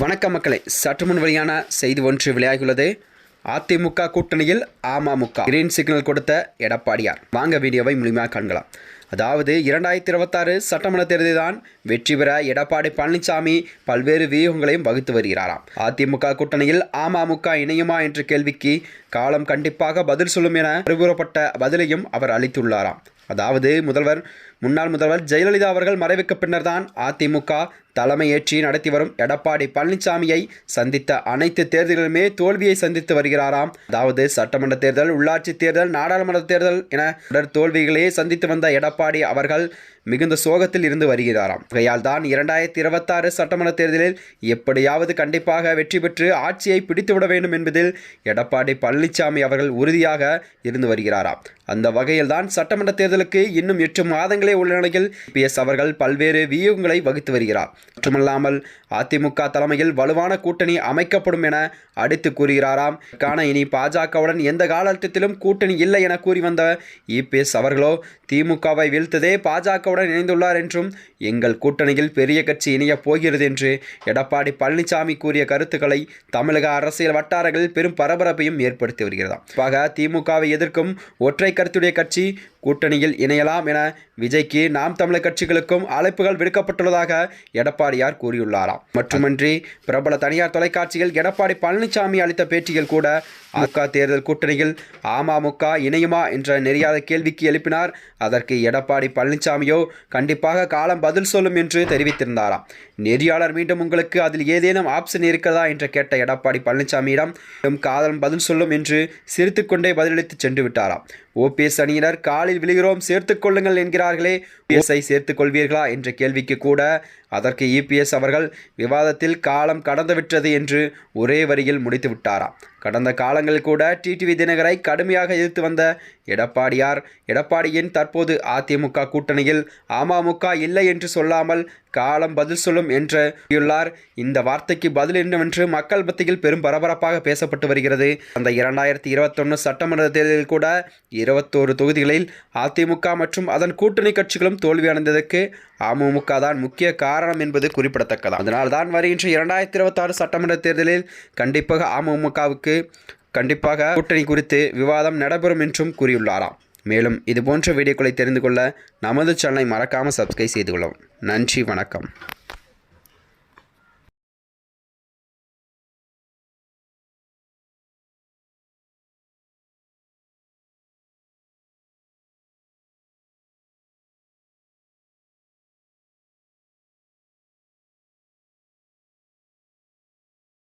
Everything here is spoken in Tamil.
வணக்க மக்களை. சற்று முன் வெளியான செய்தி ஒன்று வெளியாகியுள்ளது. அதிமுக கூட்டணியில் அமமுக கிரீன் சிக்னல் கொடுத்த எடப்பாடியார். வாங்க வீடியோவை முழுமையாக காண்கலாம். அதாவது இரண்டாயிரத்தி இருபத்தாறு சட்டமன்ற தேர்தலில் தான் வெற்றி பெற எடப்பாடி பழனிசாமி பல்வேறு வியூகங்களையும் வகுத்து வருகிறாராம். அதிமுக கூட்டணியில் அமமுக இணையுமா என்ற கேள்விக்கு காலம் கண்டிப்பாக பதில் சொல்லும் என அறிவுறப்பட்ட பதிலையும் அவர் அளித்துள்ளாராம். அதாவது முதல்வர் முன்னாள் முதல்வர் ஜெயலலிதா அவர்கள் மறைவுக்கு பின்னர் தான் அதிமுக தலைமையேற்றி நடத்தி வரும் எடப்பாடி பழனிசாமியை சந்தித்த அனைத்து தேர்தல்களுமே தோல்வியை சந்தித்து வருகிறாராம். அதாவது சட்டமன்ற தேர்தல் உள்ளாட்சி தேர்தல் நாடாளுமன்ற தேர்தல் என தொடர் தோல்விகளையே சந்தித்து வந்த எடப்பாடி அவர்கள் மிகுந்த சோகத்தில் இருந்து வருகிறாராம். ஆகையால் தான் இரண்டாயிரத்தி இருபத்தாறு சட்டமன்ற தேர்தலில் எப்படியாவது கண்டிப்பாக வெற்றி பெற்று ஆட்சியை பிடித்துவிட வேண்டும் என்பதில் எடப்பாடி பழனிசாமி அவர்கள் உறுதியாக இருந்து வருகிறாராம். அந்த வகையில் தான் சட்டமன்ற தேர்தலுக்கு இன்னும் எட்டு மாதங்களே உள்ள நிலையில் பிஎஸ் அவர்கள் பல்வேறு வியூகங்களை வகுத்து வருகிறார். மட்டுமல்லாமல் அதிமுக தலைமையில் வலுவான கூட்டணி அமைக்கப்படும் என அடித்து கூறுகிறாராம். காண இனி பாஜகவுடன் எந்த காலகட்டத்திலும் கூட்டணி இல்லை என கூறி வந்த இபிஎஸ் அவர்களோ திமுகவை வீழ்த்ததே பாமகவுடன் இணைந்துள்ளார் என்றும் எங்கள் கூட்டணியில் பெரிய கட்சி இணையப் போகிறது என்று எடப்பாடி பழனிசாமி கூறிய கருத்துக்களை தமிழக அரசியல் வட்டாரங்களில் பெரும் பரபரப்பையும் ஏற்படுத்தி வருகிறதாம் ஆக திமுகவை எதிர்க்கும் ஒற்றை கருத்துடைய கட்சி கூட்டணியில் இணையலாம் என விஜய்க்கு நாம் தமிழர் கட்சிகளுக்கும் அழைப்புகள் விடுக்கப்பட்டுள்ளதாக எடப்பாடியார் கூறியுள்ளாராம். மட்டுமின்றி பிரபல தனியார் தொலைக்காட்சியில் எடப்பாடி பழனிசாமி அளித்த பேட்டியில் கூட அதிமுக தேர்தல் கூட்டணியில் அமமுக இணையுமா என்ற நெறியாத கேள்விக்கு எழுப்பினார். அதற்கு எடப்பாடி பழனிசாமியோ கண்டிப்பாக காலம் பதில் சொல்லும் என்று தெரிவித்திருந்தாராம். நெறியாளர் மீண்டும் உங்களுக்கு அதில் ஏதேனும் ஆப்ஷன் இருக்கிறதா என்று கேட்ட எடப்பாடி பழனிசாமியிடம் "மீண்டும் காலம் பதில் சொல்லும் என்று சிரித்துக்கொண்டே பதிலளித்து சென்று விட்டாராம். ஓபிஎஸ் அணியினர் காலில் விழுகிறோம் சேர்த்துக் கொள்ளுங்கள் என்கிறார்களே. ஓபிஎஸ்ஐ சேர்த்துக் கொள்வீர்களா என்ற கேள்விக்கு கூட அதற்கு இபிஎஸ் அவர்கள் விவாதத்தில் காலம் கடந்துவிட்டது என்று ஒரே வரியில் முடித்து விட்டாராம் கடந்த காலங்களில் கூட டிடிவி தினகரை கடுமையாக எதிர்த்து வந்த எடப்பாடியார். எடப்பாடியின் தற்போது அதிமுக கூட்டணியில் அமமுக இல்லை என்று சொல்லாமல் காலம் பதில் சொல்லும் என்று கூறியுள்ளார். இந்த வார்த்தைக்கு பதில் என்னவென்று மக்கள் மத்தியில் பெரும் பரபரப்பாக பேசப்பட்டு வருகிறது. அந்த இரண்டாயிரத்தி இருபத்தொன்று சட்டமன்ற தேர்தலில் கூட இருபத்தோரு தொகுதிகளில் அதிமுக மற்றும் அதன் கூட்டணி கட்சிகளும் தோல்வி அடைந்ததற்கு அமமுக தான் முக்கிய காரணம் என்பது குறிப்பிடத்தக்கது அதனால் தான் வருகின்ற இரண்டாயிரத்தி இருபத்தாறு சட்டமன்ற தேர்தலில் கண்டிப்பாக அமமுகவுக்கு கண்டிப்பாக கூட்டணி குறித்து விவாதம் நடைபெறும் என்றும் கூறியுள்ளாராம். மேலும் இதுபோன்ற வீடியோக்களை தெரிந்து கொள்ள நமது சேனலை மறக்காமல் சப்ஸ்கிரைப் செய்து கொள்ளவும். நன்றி வணக்கம்.